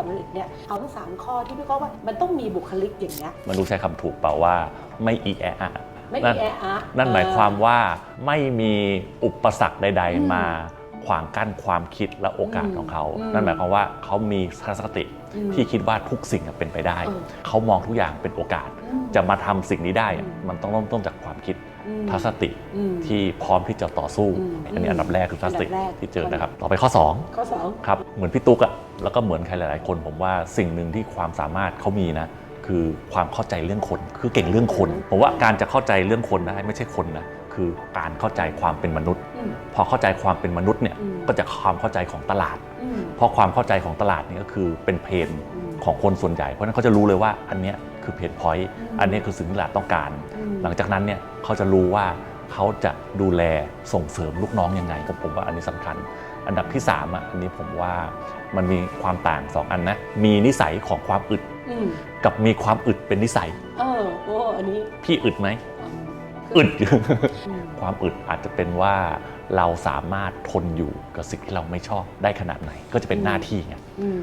ความสำเร็จเนี่ยเอาทั้งสามข้อที่พี่ก้องว่ามันต้องมีบุคลิกอย่างเงี้ยมันดูใช้คำถูกเปล่าว่าไม่อีแอะอะ ไม่นั่มีน แออะนั่นหมายความว่าไม่มีอุปสรรคใด อืม ๆ มา ขวางกั้นความคิดและโอกาสอืมของเขาอืมนั่นหมายความว่าเขามีทัศนคติอืมที่คิดว่าทุกสิ่งเป็นไปได้เออเขามองทุกอย่างเป็นโอกาสอืมจะมาทำสิ่งนี้ได้อะอืมมันต้องเริ่มต้นจากความคิดอืมทัศนคติอืมที่พร้อมที่จะต่อสู้อืมอันนี้อันดับแรกคือทัศนคติอันดับแรกที่เจอนะครับ ต่อไปข้อ 2 ข้อสองครับ เหมือนพี่ตุ๊กอะแล้วก็เหมือนใครหลาย ๆ คนผมว่าสิ่งหนึ่งที่ความสามารถเขามีนะ คือความเข้าใจเรื่องคน คือเก่งเรื่องคนผมว่าการจะเข้าใจเรื่องคนได้ไม่ใช่คนนะคือการเข้าใจความเป็นมนุษย์อืมพอเข้าใจความเป็นมนุษย์เนี่ยอืมก็จะความเข้าใจของตลาดอืมเพราะความเข้าใจของตลาดนี่ก็คือเป็นเพนอืมของคนส่วนใหญ่ เพราะฉะนั้นเขาจะรู้เลยว่าอันเนี้ยคือเพนพอยต์อืมอันเนี้ยคือสิ่งที่ตลาดต้องการอืมหลังจากนั้นเนี่ยเขาจะรู้ว่าเขาจะดูแลส่งเสริมลูกน้องยังไงผมผมว่าอันนี้สำคัญ อันดับที่3อะอันนี้ผมว่ามันมีความต่าง 2 อันนะ มีนิสัยของความอึด อืมกับมีความอึดเป็นนิสัย เออโอ้อันนี้พี่อึดไหมอืมอึด อืมความอึดอาจจะเป็นว่าเราสามารถทนอยู่กับสิ่งที่เราไม่ชอบได้ขนาดไหน ก็จะเป็นหน้าที่ไง อืม